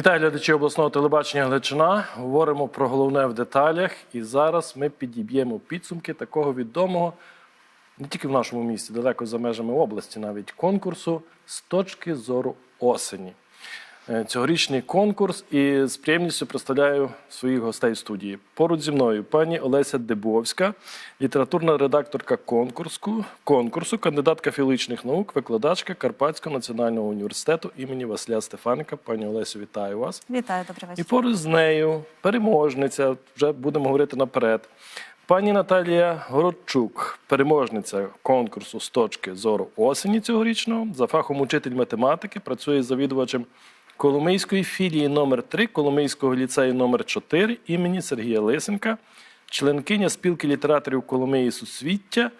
Вітаю глядачі обласного телебачення Галичина. Говоримо про головне в деталях. І зараз ми підіб'ємо підсумки такого відомого не тільки в нашому місті, далеко за межами області, навіть конкурсу з точки зору осені. Е, Цьогорічний конкурс і з приємністю представляю своїх гостей студії. Поруч зі мною пані Олеся Дебовська, літературна редакторка конкурсу, конкурсу, кандидатка філологічних наук, викладачка Карпатського національного університету імені Василя Стефаника. Пані Олесю, вітаю вас. Вітаю, добрий І поруч з нею переможниця, вже будемо говорити наперед. Пані Наталія Городчук, переможниця конкурсу з точки зору осені цьогорічного, за фахом учитель математики, працює завідувачем Коломийської філії номер 3 Коломийського ліцею номер 4 імені Сергія Лисенка, членкиня спілки літераторів Коломиї Сусвіття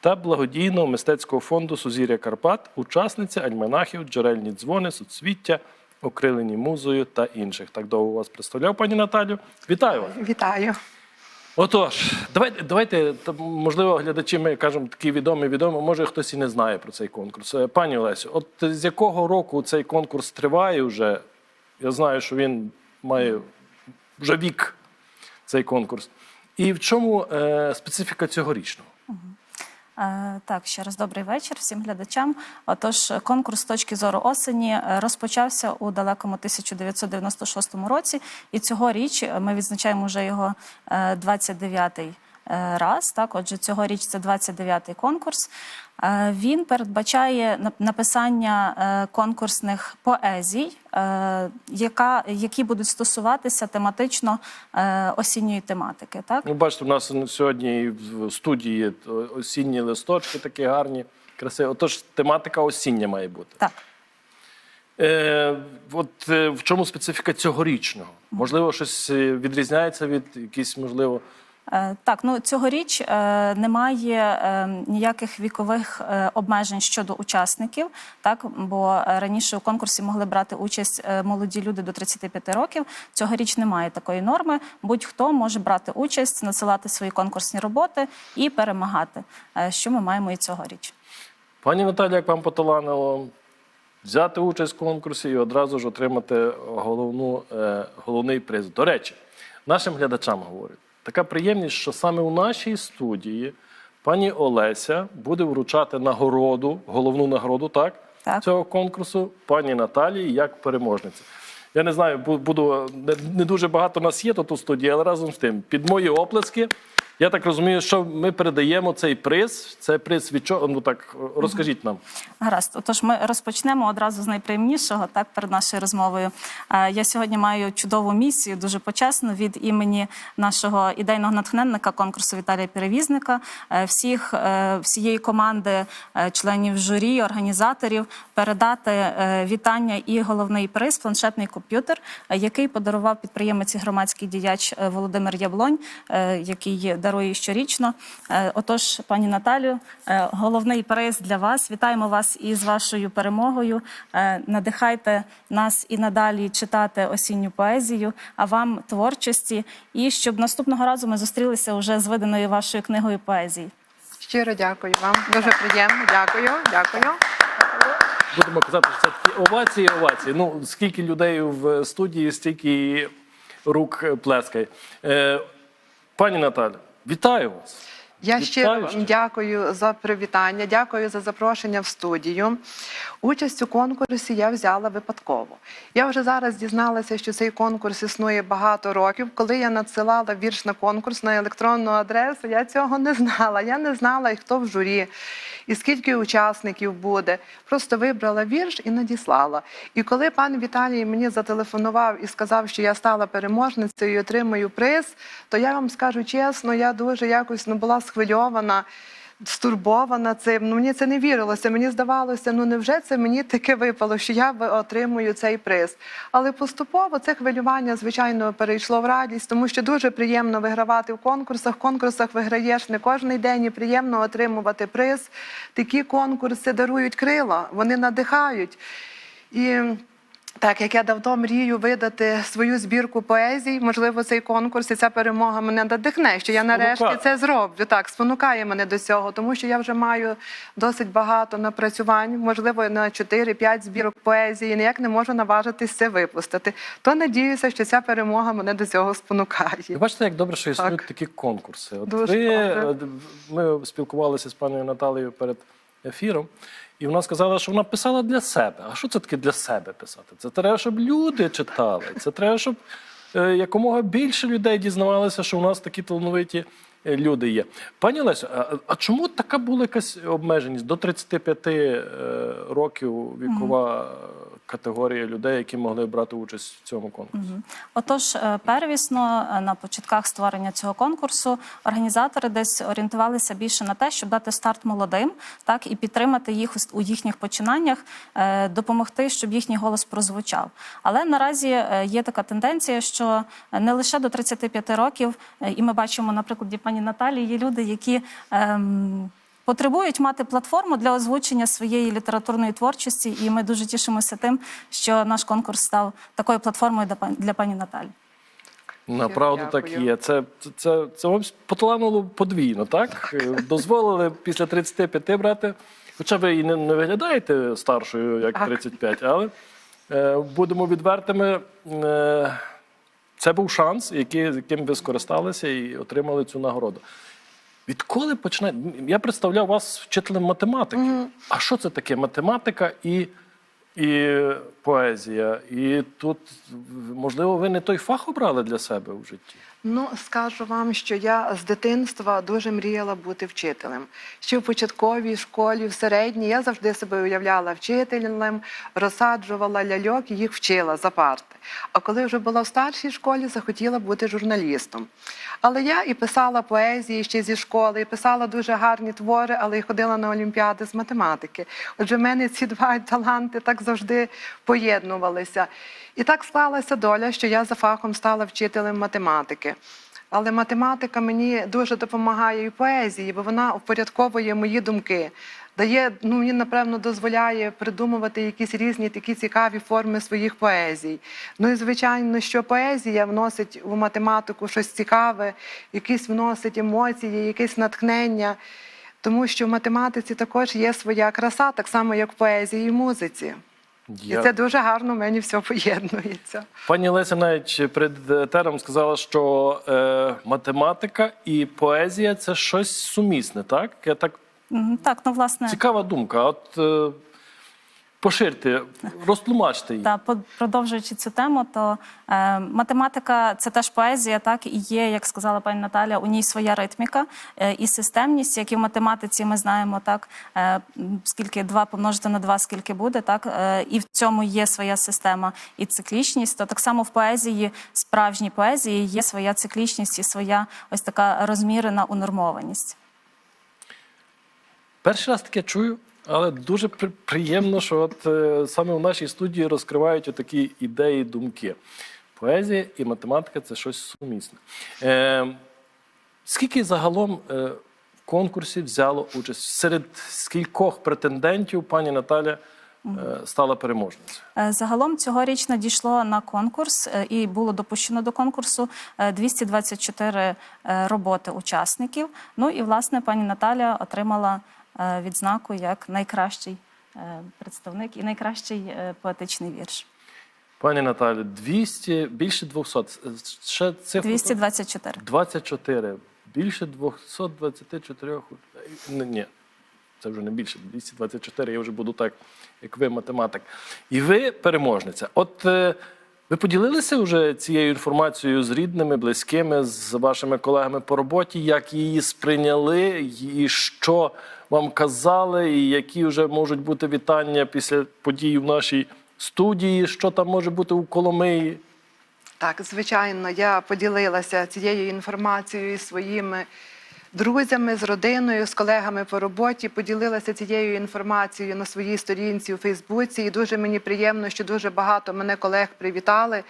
та благодійного мистецького фонду Сузір'я Карпат, учасниця альманахів, джерельні дзвони, суцвіття, окрилені музою та інших. Так довго вас представляв, пані Наталю. Вітаю вас. Вітаю. Отож, давайте, давайте можливо, глядачі, ми кажемо такі відомі, відомі, може хтось і не знає про цей конкурс. Е, Пані Олесю, от з якого року цей конкурс триває вже? Я знаю, що він має вже вік, цей конкурс. І в чому е, специфіка цьогорічного? Е, Так, ще раз добрий вечір всім глядачам. Отож, конкурс точки зору осені е, розпочався у далекому 1996 році, і цьогоріч е, ми відзначаємо вже його е, 29-й е, раз. Так, отже, цьогоріч це 29-й конкурс. Е, Він передбачає написання е, конкурсних поезій, е, яка, які будуть стосуватися тематично е, осінньої тематики. Так? Ну, бачите, у нас сьогодні в студії осінні листочки такі гарні, красиві. Отож, тематика осіння має бути. Так. Е, от е, в чому специфіка цьогорічного? Можливо, щось е, відрізняється від якісь, можливо. Е, Так, ну цьогоріч е, немає е, ніяких вікових обмежень щодо учасників, так бо раніше у конкурсі могли брати участь молоді люди до 35 років. Цьогоріч немає такої норми. Будь-хто може брати участь, надсилати свої конкурсні роботи і перемагати. Що ми маємо і цьогоріч. Пані Наталі, як вам поталанило взяти участь в конкурсі і одразу ж отримати головну, головний приз. До речі, нашим глядачам говорю, така приємність, що саме у нашій студії пані Олеся буде вручати нагороду, головну нагороду, так, Так. цього конкурсу пані Наталії як переможниці. Я не знаю, буду не, дуже багато нас є тут у студії, але разом з тим, під мої оплески. Я так розумію, що ми передаємо цей приз. Це приз від чого? Ну так розкажіть нам. Гаразд, отож, ми розпочнемо одразу з найприємнішого. Так, перед нашою розмовою. Е, Я сьогодні маю чудову місію, дуже почесну від імені нашого ідейного натхненника конкурсу Віталія Перевізника, е, всіх е, всієї команди членів журі, організаторів передати вітання і головний приз планшетний комп'ютер, який подарував підприємець і громадський діяч Володимир Яблонь, який дарує щорічно. Е, Отож, пані Наталю, е, головний приз для вас. Вітаємо вас із вашою перемогою. Е, Надихайте нас і надалі читати осінню поезію, а вам творчості. І щоб наступного разу ми зустрілися вже з виданою вашою книгою поезії. Щиро дякую вам. Дуже приємно. Дякую. Дякую. Будемо казати, що це такі овації, овації. Ну, скільки людей в студії, стільки рук плескає. Е, пані Наталя, вітаю вас. Я щиро ще. вам дякую за привітання, дякую за запрошення в студію. Участь у конкурсі я взяла випадково. Я вже зараз дізналася, що цей конкурс існує багато років. Коли я надсилала вірш на конкурс на електронну адресу, я цього не знала. Я не знала, і хто в журі, і скільки учасників буде. Просто вибрала вірш і надіслала. І коли пан Віталій мені зателефонував і сказав, що я стала переможницею і отримую приз, то я вам скажу чесно, я дуже якось ну, була схвильована. Стурбована цим, ну мені це не вірилося. Мені здавалося, ну невже це мені таке випало, що я отримую цей приз. Але поступово це хвилювання, звичайно, перейшло в радість, тому що дуже приємно вигравати в конкурсах. В конкурсах виграєш не кожен день і приємно отримувати приз. Такі конкурси дарують крила, вони надихають. І Так, як я давно мрію видати свою збірку поезій, можливо, цей конкурс і ця перемога мене надихне, що я нарешті Спонукає. це зроблю. Так, спонукає мене до цього, тому що я вже маю досить багато напрацювань, можливо, на 4-5 збірок поезії, ніяк не можу наважитись це випустити. То надіюся, що ця перемога мене до цього спонукає. Ви бачите, як добре, що існують Так. такі конкурси. От Дуже ви, добре. ми спілкувалися з паною Наталією перед ефіром, і вона сказала, що вона писала для себе. А що це таке для себе писати? Це треба, щоб люди читали. Це треба, щоб е, якомога більше людей дізнавалися, що у нас такі талановиті е, люди є. Пані Лесю, а, а чому така була якась обмеженість до 35 е, років вікова категорія людей, які могли брати участь в цьому конкурсі? Мгм. Отож, е, первісно е, на початках створення цього конкурсу організатори десь орієнтувалися більше на те, щоб дати старт молодим, так і підтримати їх у їхніх починаннях, е, допомогти, щоб їхній голос прозвучав. Але наразі є така тенденція, що не лише до 35 років, і ми бачимо на прикладі пані Наталії, є люди, які. ем, Потребують мати платформу для озвучення своєї літературної творчості, і ми дуже тішимося тим, що наш конкурс став такою платформою для пані- Наталі. Направду так є. Це, це, це, це вам поталануло подвійно, так? Е, Дозволили після 35 брати. Хоча ви і не, не виглядаєте старшою, як Так. 35, але е, будемо відвертими. Е, це був шанс, який, яким ви скористалися і отримали цю нагороду. Відколи починає. Я представляв вас вчителем математики. А що це таке математика і, і поезія? І тут, можливо, ви не той фах обрали для себе в житті? Ну, скажу вам, що я з дитинства дуже мріяла бути вчителем. Ще в початковій школі, в середній я завжди себе уявляла вчителем, розсаджувала ляльок і їх вчила за парти. А коли вже була в старшій школі, захотіла бути журналістом. Але я і писала поезії ще зі школи, і писала дуже гарні твори, але й ходила на олімпіади з математики. Отже, в мене ці два таланти так завжди поєднувалися. І так склалася доля, що я за фахом стала вчителем математики. Але математика мені дуже допомагає і поезії, бо вона впорядковує мої думки. Дає, ну мені напевно дозволяє придумувати якісь різні такі цікаві форми своїх поезій. Ну і звичайно, що поезія вносить у математику щось цікаве, якісь вносить емоції, якесь натхнення. Тому що в математиці також є своя краса, так само як в поезії і музиці. Я- І це дуже гарно в мені все поєднується. Пані Леся навіть перед етером сказала, що е, математика і поезія це щось сумісне, так? Я так Так, ну власне. цікава думка. От е, поширте, розтлумачте її. Та продовжуючи цю тему, то е, математика це теж поезія, так і є, як сказала пані Наталя, у ній своя ритміка е, і системність, як і в математиці ми знаємо, так е, скільки 2 помножити на 2, скільки буде, так е, і в цьому є своя система і циклічність. То так само в поезії, справжній поезії, є своя циклічність і своя ось така розмірена унормованість. Перший раз таке чую, але дуже приємно, що от е, саме в нашій студії розкривають такі ідеї, думки. Поезія і математика це щось сумісне. Е, скільки загалом е, в конкурсі взяло участь? Серед скількох претендентів пані Наталя е, стала переможницею? Е, Загалом цьогоріч надійшло на конкурс і було допущено до конкурсу е, 224 е, роботи учасників. Ну і власне пані Наталя отримала відзнаку як найкращий е, представник і найкращий е, поетичний вірш. Пані Наталі, 200, більше 200. Ще цифру 224. 24. Більше 224. Ні, це вже не більше. 224. Я вже буду так, як ви, математик. І ви переможниця. От е, ви поділилися вже цією інформацією з рідними, близькими, з вашими колегами по роботі, як її сприйняли, і що вам казали, і які вже можуть бути вітання після подій в нашій студії, що там може бути у Коломиї. Так, звичайно, я поділилася цією інформацією із своїми друзями, з родиною, з колегами по роботі, поділилася цією інформацією на своїй сторінці у Фейсбуці. І дуже мені приємно, що дуже багато мене колег привітали,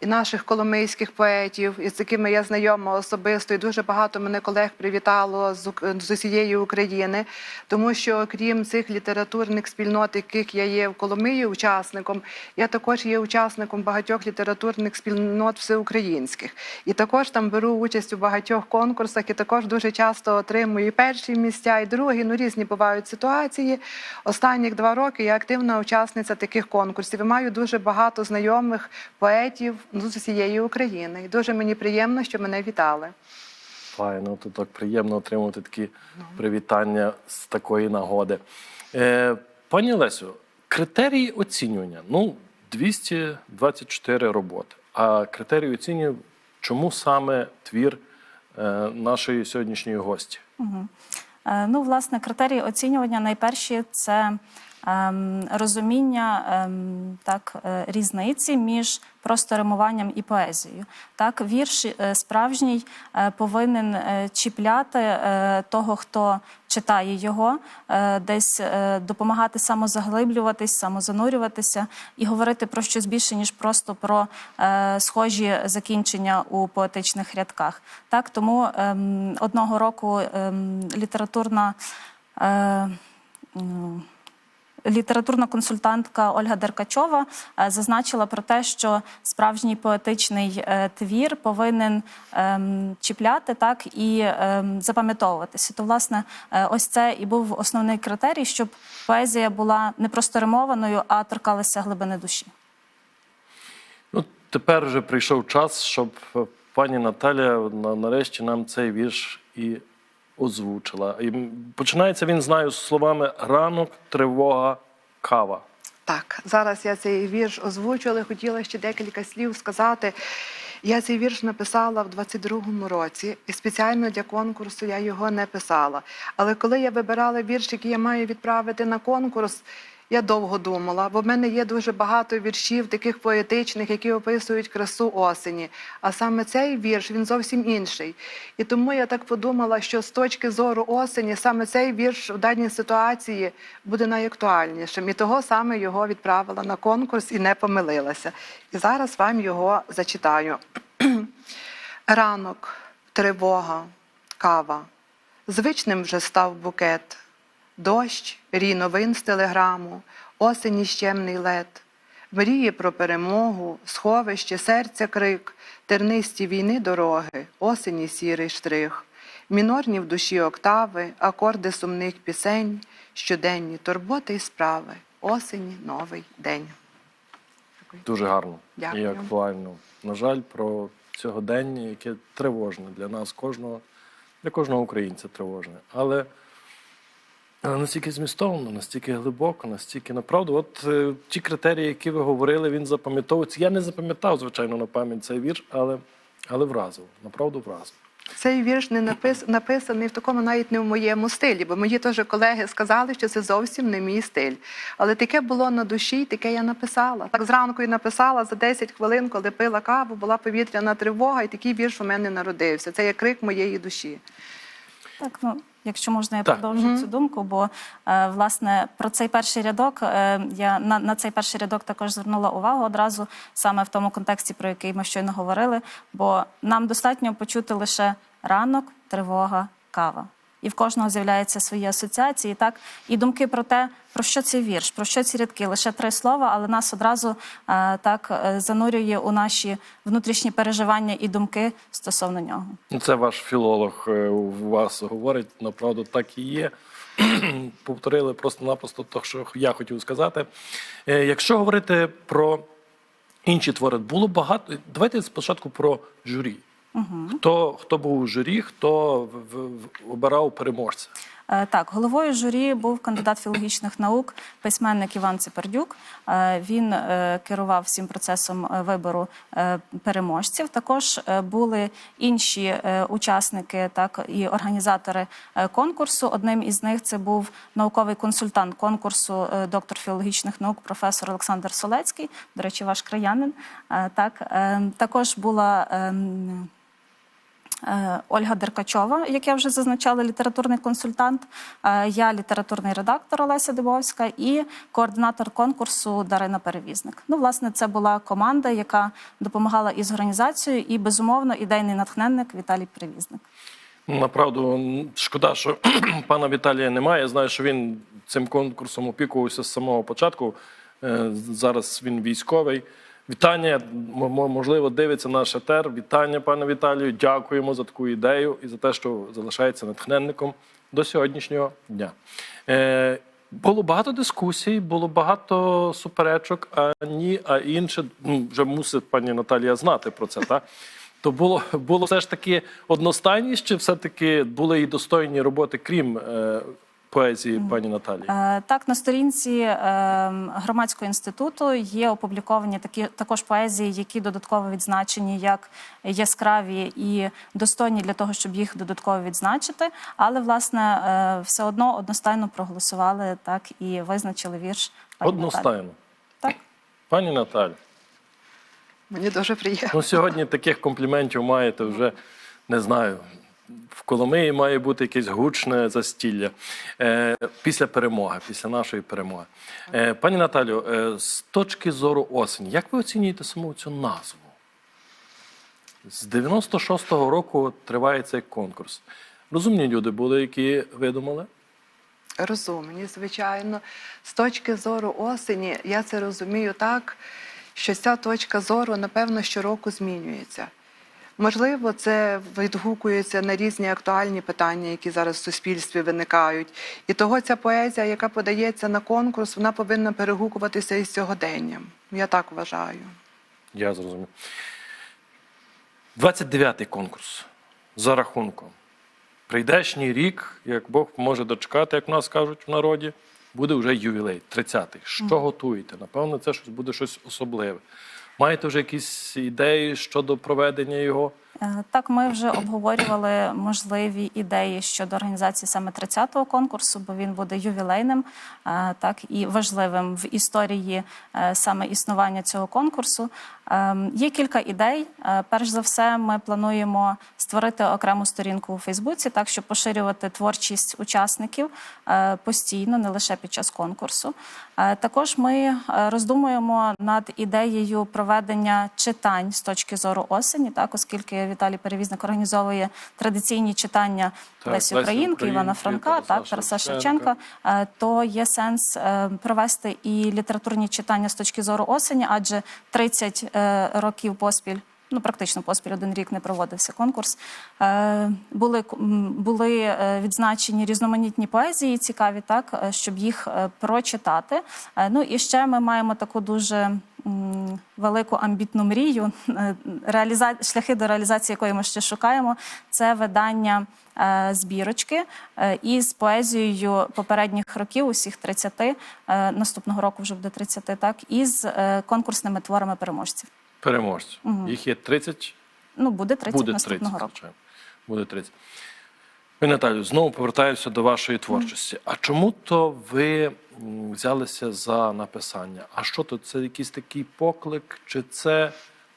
і наших коломийських поетів, із якими я знайома особисто, і дуже багато мене колег привітало з, з усієї України, тому що окрім цих літературних спільнот, яких я є в Коломиї учасником, я також є учасником багатьох літературних спільнот всеукраїнських. І також там беру участь у багатьох конкурсах, і також дуже часто отримую і перші місця, і другі. Ну різні бувають ситуації. Останніх два роки я активна учасниця таких конкурсів. І маю дуже багато знайомих поетів ну, з усієї України. І дуже мені приємно, що мене вітали. Файно, то так приємно отримувати такі привітання з такої нагоди. Е, пані Лесю, критерії оцінювання. Ну, 224 роботи. А критерії оцінювання, чому саме твір нашої сьогоднішньої гості? Угу. Ну, власне, критерії оцінювання найперші це розуміння ем, так, е, різниці між просто римуванням і поезією. Так, вірш е, справжній е, повинен чіпляти того, хто читає його, десь допомагати самозаглиблюватись, самозанурюватися і говорити про щось більше, ніж просто про схожі закінчення у поетичних рядках. Так, тому ем, одного року ем, літературна. Літературна консультантка Ольга Деркачова е, зазначила про те, що справжній поетичний е, твір повинен ем, чіпляти так і ем, запам'ятовуватися. То, власне, е, ось це і був основний критерій, щоб поезія була не просто римованою, а торкалася глибини душі. Ну, тепер вже прийшов час, щоб пані Наталя на- нарешті нам цей вірш і озвучила. І починається він, знаю, з словами ранок, тривога, кава. Так, зараз я цей вірш озвучу, але хотіла ще декілька слів сказати. Я цей вірш написала в 22-му році, і спеціально для конкурсу я його не писала. Але коли я вибирала вірш, який я маю відправити на конкурс, я довго думала, бо в мене є дуже багато віршів, таких поетичних, які описують красу осені. А саме цей вірш він зовсім інший. І тому я так подумала, що з точки зору осені саме цей вірш в даній ситуації буде найактуальнішим. І того саме його відправила на конкурс і не помилилася. І зараз вам його зачитаю. Ранок, тривога, кава. Звичним вже став букет. Дощ, рій новин з телеграму, осені щемний лед, мрії про перемогу, сховище, серця крик, тернисті війни дороги, осені сірий штрих, мінорні в душі октави, акорди сумних пісень, щоденні турботи й справи, осені новий день. Дуже гарно Дякую. і актуально. На жаль, про сьогодення, яке тривожне для нас, кожного, для кожного українця тривожне. Але настільки змістовно, настільки глибоко, настільки направду. От е, ті критерії, які ви говорили, він запам'ятовується. Я не запам'ятав, звичайно, на пам'ять цей вірш, але, але вразив, направду вразив. Цей вірш не напис, написаний в такому навіть не в моєму стилі, бо мої теж колеги сказали, що це зовсім не мій стиль. Але таке було на душі, і таке я написала. Так зранку і написала за 10 хвилин, коли пила каву, була повітряна тривога, і такий вірш у мене народився. Це є крик моєї душі. Так, ну якщо можна, я Так. продовжу цю думку, бо е, власне про цей перший рядок е, я на, на цей перший рядок також звернула увагу одразу саме в тому контексті, про який ми щойно говорили. Бо нам достатньо почути лише ранок, тривога, кава. І в кожного з'являються свої асоціації, так і думки про те, про що цей вірш, про що ці рядки, лише три слова, але нас одразу е, так е, занурює у наші внутрішні переживання і думки стосовно нього. Ну, Це ваш філолог е, у вас говорить, направду так і є. Повторили просто-напросто те, що я хотів сказати. Якщо говорити про інші твори, було багато. Давайте спочатку про журі. Хто, хто був у журі, хто в- в- в- обирав переможця? Е, Так, головою журі був кандидат філологічних наук, письменник Іван Цепердюк. Е, Він е, керував всім процесом вибору е, переможців. Також е, були інші е, учасники, так і організатори е, конкурсу. Одним із них це був науковий консультант конкурсу, е, доктор філологічних наук, професор Олександр Солецький. До речі, ваш краянин. Е, Так, е, також була. ем, Е, Ольга Деркачова, як я вже зазначала, літературний консультант. Е, Я літературний редактор Олеся Дибовська і координатор конкурсу Дарина Перевізник. Ну, власне, це була команда, яка допомагала із організацією, і безумовно ідейний натхненник Віталій Перевізник. Ну, Направду, шкода, що пана Віталія немає. Я знаю, що він цим конкурсом опікувався з самого початку. Е, Зараз він військовий. Вітання, можливо, дивиться наш етер. Вітання, пане Віталію. Дякуємо за таку ідею і за те, що залишається натхненником до сьогоднішнього дня. Е, було багато дискусій, було багато суперечок, а ні, а інше ну, вже мусить пані Наталія знати про це, так? То було, було все ж таки одностайність, чи все-таки були і достойні роботи, крім е, поезії пані Наталії? Е, Так, на сторінці е, громадського інституту є опубліковані такі також поезії, які додатково відзначені як яскраві і достойні для того, щоб їх додатково відзначити. Але власне е, все одно одностайно проголосували так і визначили вірш. пані Наталі. Одностайно. Так. Пані Наталі, Мені дуже приємно. ну сьогодні таких компліментів маєте вже не знаю. В Коломиї має бути якесь гучне застілля е, після перемоги, після нашої перемоги. Е, пані Наталю, е, з точки зору осені, як ви оцінюєте саму цю назву? З 96-го року триває цей конкурс. Розумні люди були, які видумали. Розумні, звичайно. З точки зору осені, я це розумію так, що ця точка зору, напевно, щороку змінюється. Можливо, це відгукується на різні актуальні питання, які зараз в суспільстві виникають. І того ця поезія, яка подається на конкурс, вона повинна перегукуватися із сьогоденням. Я так вважаю. Я зрозумів. 29-й конкурс за рахунком. Прийдешній рік, як Бог може дочекати, як в нас кажуть в народі, буде вже ювілей, 30-й. Що готуєте? Напевно, це щось буде щось особливе. Маєте вже якісь ідеї щодо проведення його? Е, Так, ми вже обговорювали можливі ідеї щодо організації саме 30-го конкурсу, бо він буде ювілейним, е, так і важливим в історії е, саме існування цього конкурсу. Є кілька ідей. Перш за все, ми плануємо створити окрему сторінку у Фейсбуці, так щоб поширювати творчість учасників постійно, не лише під час конкурсу. Також ми роздумуємо над ідеєю проведення читань з точки зору осені, так оскільки Віталій Перевізник організовує традиційні читання Так, Лесі Українки, Івана Франка, так Тараса Шевченка. Шевченка. Е, То є сенс е, провести і літературні читання з точки зору осені, адже 30 е, років поспіль. Ну, практично поспіль один рік не проводився конкурс. Е, були були е, відзначені різноманітні поезії, цікаві, так, е, щоб їх прочитати. Ну і ще ми маємо таку дуже велику амбітну мрію, реаліза... шляхи до реалізації якої ми ще шукаємо. Це видання збірочки із поезією попередніх років, усіх 30, е, наступного року вже буде 30, так, із конкурсними творами переможців. Переможців. Їх є 30, Ну, буде 30 буде 30, року. звичайно. Буде 30. Ви, Наталю, знову повертаюся до вашої творчості. А чому то ви взялися за написання? А що то? Це якийсь такий поклик? Чи це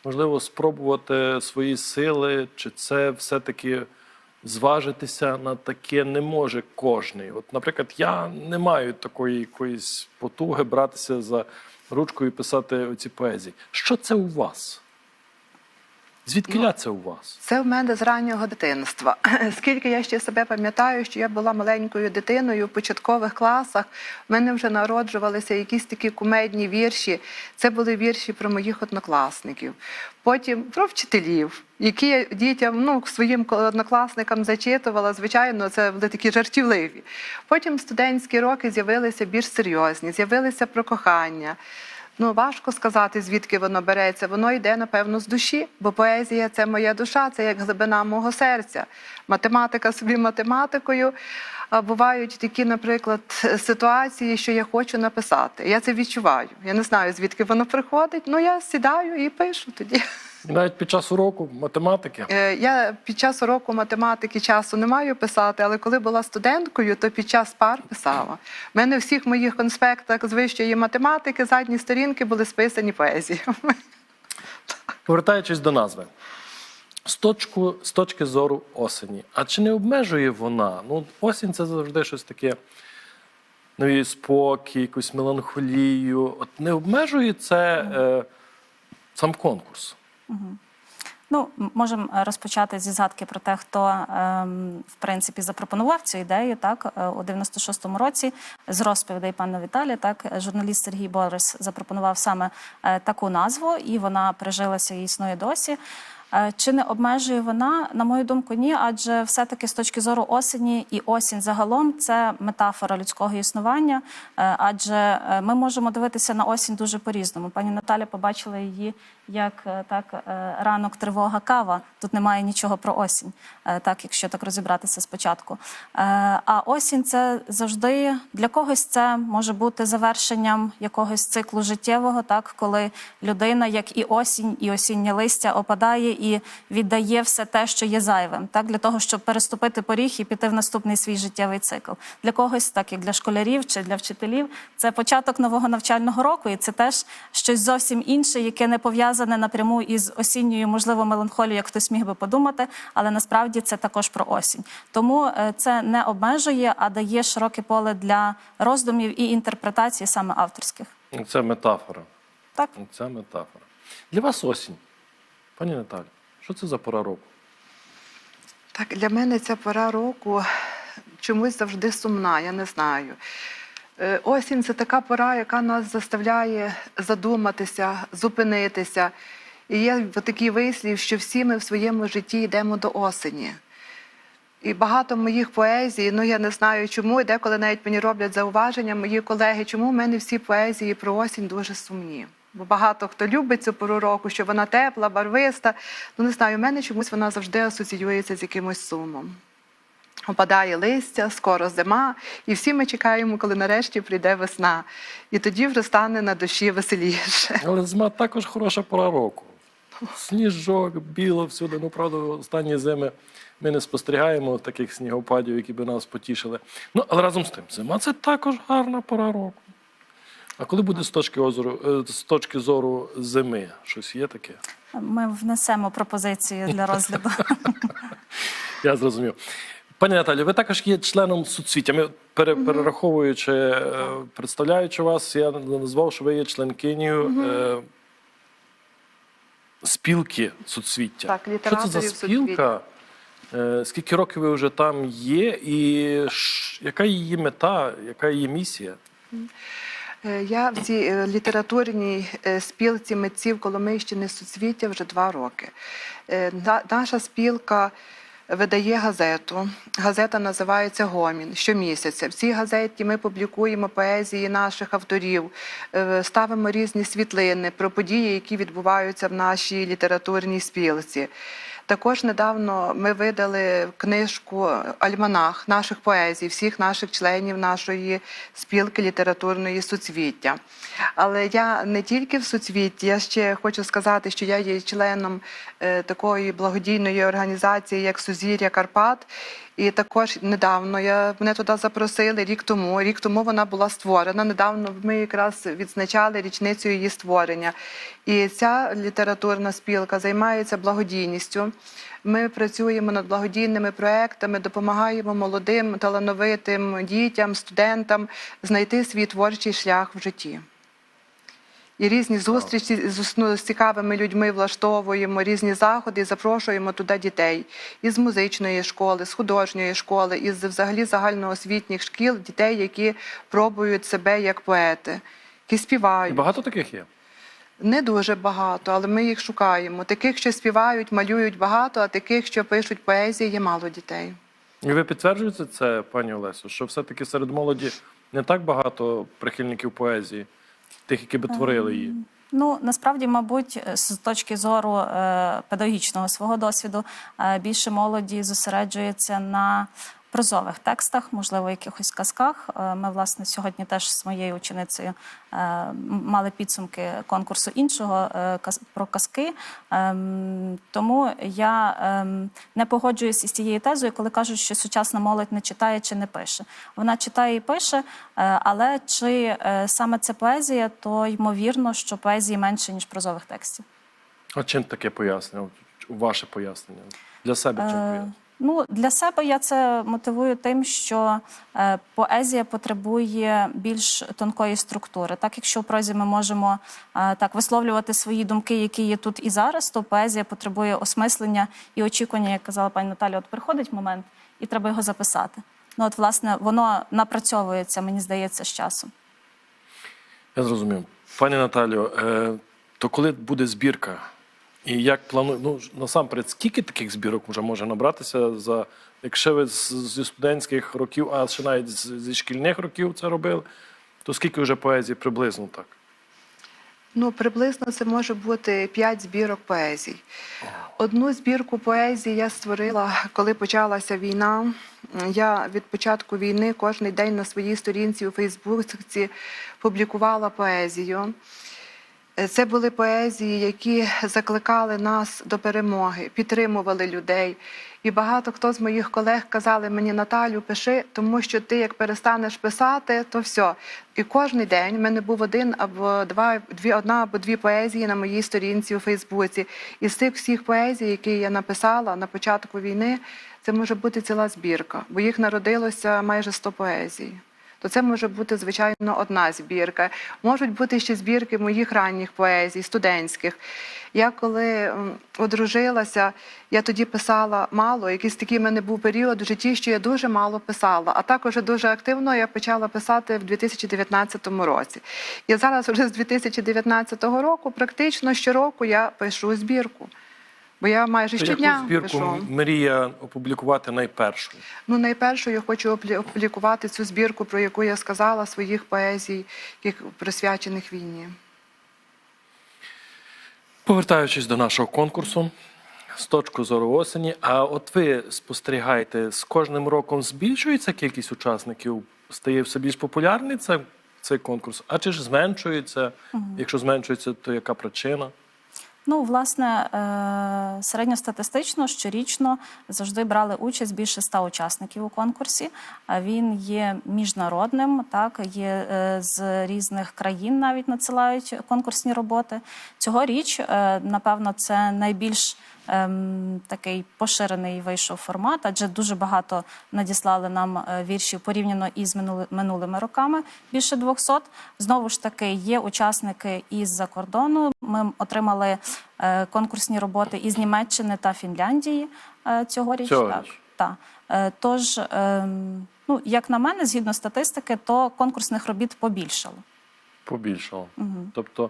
можливо спробувати свої сили, чи це все-таки зважитися на таке не може кожний? От, наприклад, я не маю такої якоїсь потуги братися за ручку і писати оці поезії. Що це у вас? Звідки це у вас? Це в мене з раннього дитинства. Скільки я ще себе пам'ятаю, що я була маленькою дитиною в початкових класах, в мене вже народжувалися якісь такі кумедні вірші. Це були вірші про моїх однокласників. Потім про вчителів, які я дітям, ну, своїм однокласникам зачитувала. Звичайно, це були такі жартівливі. Потім студентські роки з'явилися більш серйозні, з'явилися про кохання. Ну, важко сказати, звідки воно береться. Воно йде, напевно, з душі, бо поезія це моя душа, це як глибина мого серця. Математика собі математикою. А бувають такі, наприклад, ситуації, що я хочу написати. Я це відчуваю. Я не знаю, звідки воно приходить. Ну я сідаю і пишу тоді. Навіть під час уроку математики. Е, Я під час уроку математики часу не маю писати, але коли була студенткою, то під час пар писала. У мене в всіх моїх конспектах з вищої математики задні сторінки були списані поезіями. Повертаючись до назви. з, точку, з точки зору осені. А чи не обмежує вона? Ну, осінь це завжди щось таке. Новий спокій, якусь меланхолію. От не обмежує це е, сам конкурс. Ну, можемо е, розпочати зі згадки про те, хто ем, в принципі запропонував цю ідею. Так Е, у 96-му році з розповідей пана Віталія, так е, журналіст Сергій Борис запропонував саме таку назву, і вона прижилася і існує досі. Чи не обмежує вона? На мою думку, ні, адже все-таки з точки зору осені і осінь загалом це метафора людського існування. Адже ми можемо дивитися на осінь дуже по-різному. Пані Наталя побачила її як е, так е, ранок, тривога, кава. Тут немає нічого про осінь, е, так якщо так розібратися спочатку. А осінь це завжди для когось це може бути завершенням якогось циклу життєвого, так коли людина, як і осінь, і осіннє листя опадає і віддає все те, що є зайвим, так для того, щоб переступити поріг і піти в наступний свій життєвий цикл. Для когось, так як для школярів чи для вчителів, це початок нового навчального року, і це теж щось зовсім інше, яке не пов'язане напряму із осінньою, можливо, меланхолією, як хтось міг би подумати, але насправді це також про осінь. Тому е, це не обмежує, а дає широке поле для роздумів і інтерпретацій саме авторських. Це метафора. Так. Це метафора. Для вас осінь. Пані Наталі, що це за пора року? Так, для мене ця пора року чомусь завжди сумна, я не знаю. Е, Осінь це така пора, яка нас заставляє задуматися, зупинитися. І є такий вислів, що всі ми в своєму житті йдемо до осені. І багато моїх поезій, ну я не знаю чому, і деколи навіть мені роблять зауваження мої колеги, чому в мене всі поезії про осінь дуже сумні. Бо багато хто любить цю пору року, що вона тепла, барвиста. Ну не знаю, в мене чомусь вона завжди асоціюється з якимось сумом. Опадає листя, скоро зима, і всі ми чекаємо, коли нарешті прийде весна. І тоді вже стане на душі веселіше. Але зима також хороша пора року. Сніжок, біло всюди. Ну, правда, останні зими ми не спостерігаємо таких снігопадів, які би нас потішили. Ну, але разом з тим, зима це також гарна пора року. А коли буде з точки, озору, е, з точки зору зими? Щось є таке? Ми внесемо пропозицію для розгляду. Я зрозумів. Пані Наталі, ви також є членом суцвіття. Ми пере, перераховуючи, е, представляючи вас, я назвав, що ви є членкинею е, спілки суцвіття. Так, що це за спілка? Е, Скільки років ви вже там є, і ш- яка її мета, яка її місія? Е, Я в цій е, літературній спілці митців Коломийщини суцвіття вже два роки. Наша спілка видає газету. Газета називається Гомін щомісяця. В цій газеті ми публікуємо поезії наших авторів, е, ставимо різні світлини про події, які відбуваються в нашій літературній спілці. Також недавно ми видали книжку Альманах наших поезій, всіх наших членів нашої спілки літературної суцвіття. Але я не тільки в суцвітті, я ще хочу сказати, що я є членом е, такої благодійної організації, як Сузір'я Карпат. І також недавно я мене туди запросили рік тому. Рік тому вона була створена. Недавно ми якраз відзначали річницю її створення. І ця літературна спілка займається благодійністю. Ми працюємо над благодійними проектами, допомагаємо молодим, талановитим дітям, студентам знайти свій творчий шлях в житті. І різні зустрічі з, ну, з цікавими людьми влаштовуємо, різні заходи, і запрошуємо туди дітей із музичної школи, з художньої школи, із взагалі загальноосвітніх шкіл, дітей, які пробують себе як поети, які І співають. багато таких є. Не дуже багато, але ми їх шукаємо. Таких, що співають, малюють багато, а таких, що пишуть поезії, є мало дітей. І ви підтверджуєте це, пані Олесю, що все-таки серед молоді не так багато прихильників поезії, тих, які би творили її. Ну насправді, мабуть, з точки зору е, педагогічного свого досвіду, е, більше молоді зосереджується на прозових текстах, можливо, якихось казках. Е, Ми, власне, сьогодні теж з моєю ученицею е, мали підсумки конкурсу іншого е, про казки. Ем, Тому я ем, не погоджуюсь із цією тезою, коли кажуть, що сучасна молодь не читає чи не пише. Вона читає і пише, але чи саме це поезія, то ймовірно, що поезії менше ніж прозових текстів. А чим таке пояснення? ваше пояснення? Для себе чим пояснення? Ну, для себе я це мотивую тим, що е, поезія потребує більш тонкої структури. Так, якщо в прозі ми можемо е, так висловлювати свої думки, які є тут і зараз, то поезія потребує осмислення і очікування, як казала пані Наталя, от приходить момент, і треба його записати. Ну, от, власне, воно напрацьовується, мені здається, з часом. Я зрозумів. Пані Наталю, е, то коли буде збірка? І як планує, ну насамперед, скільки таких збірок вже може набратися за якщо ви зі студентських років, а ще навіть зі шкільних років це робили, то скільки вже поезії приблизно так? Ну, приблизно це може бути п'ять збірок поезій. Одну збірку поезії я створила, коли почалася війна. Я від початку війни кожен день на своїй сторінці у Фейсбуці публікувала поезію. Це були поезії, які закликали нас до перемоги, підтримували людей. І багато хто з моїх колег казали мені, Наталю, пиши, тому що ти як перестанеш писати, то все. І кожен день в мене був один або два, дві, одна або дві поезії на моїй сторінці у Фейсбуці. І з цих всіх поезій, які я написала на початку війни, це може бути ціла збірка, бо їх народилося майже 100 поезій то це може бути звичайно одна збірка. Можуть бути ще збірки моїх ранніх поезій, студентських. Я коли одружилася, я тоді писала мало. Якийсь такий в мене був період в житті, що я дуже мало писала. А також дуже активно я почала писати в 2019 році. І зараз, вже з 2019 року, практично щороку я пишу збірку. Бо я майже щодня яку збірку пишу. мрія опублікувати найпершу? Ну, найперше я хочу опублікувати цю збірку, про яку я сказала, своїх поезій, яких присвячених війні. Повертаючись до нашого конкурсу з точки зору осені, а от ви спостерігаєте, з кожним роком збільшується кількість учасників, стає все більш популярний це, цей конкурс, а чи ж зменшується? Якщо зменшується, то яка причина? Ну, власне, е, середньостатистично щорічно завжди брали участь більше ста учасників у конкурсі. Він є міжнародним, так є е, з різних країн навіть надсилають конкурсні роботи. Цьогоріч, е, напевно, це найбільш ем, такий поширений вийшов формат, адже дуже багато надіслали нам е, віршів порівняно із минули, минулими роками. Більше 200. Знову ж таки, є учасники із-за кордону. Ми отримали е, конкурсні роботи із Німеччини та Фінляндії е, цьогоріч. Цьогоріч. Так, так. Е, тож, ем, ну, як на мене, згідно статистики, то конкурсних робіт побільшало. Побільшало. Тобто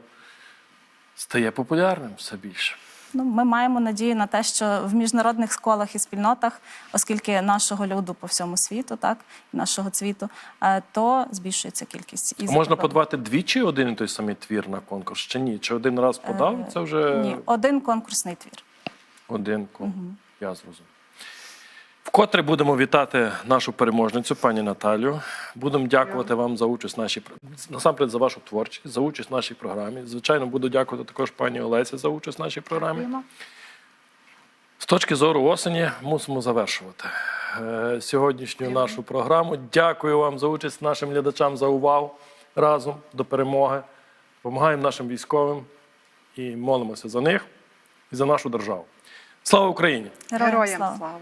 стає популярним все більше. Ну, ми маємо надію на те, що в міжнародних школах і спільнотах, оскільки нашого люду по всьому світу, так нашого цвіту, е, то збільшується кількість. І можна подавати двічі один і той самий твір на конкурс, чи ні? Чи один раз подав? Це вже Ні, один конкурсний твір. один конкурс. Я зрозумів. Вкотре будемо вітати нашу переможницю, пані Наталю. Будемо дякувати вам за участь в нашій насамперед за вашу творчість, за участь в нашій програмі. Звичайно, буду дякувати також пані Олесі за участь в нашій програмі. З точки зору осені мусимо завершувати е, сьогоднішню нашу програму. Дякую вам за участь нашим глядачам за увагу разом до перемоги. Помагаємо нашим військовим і молимося за них і за нашу державу. Слава Україні! Героям слава!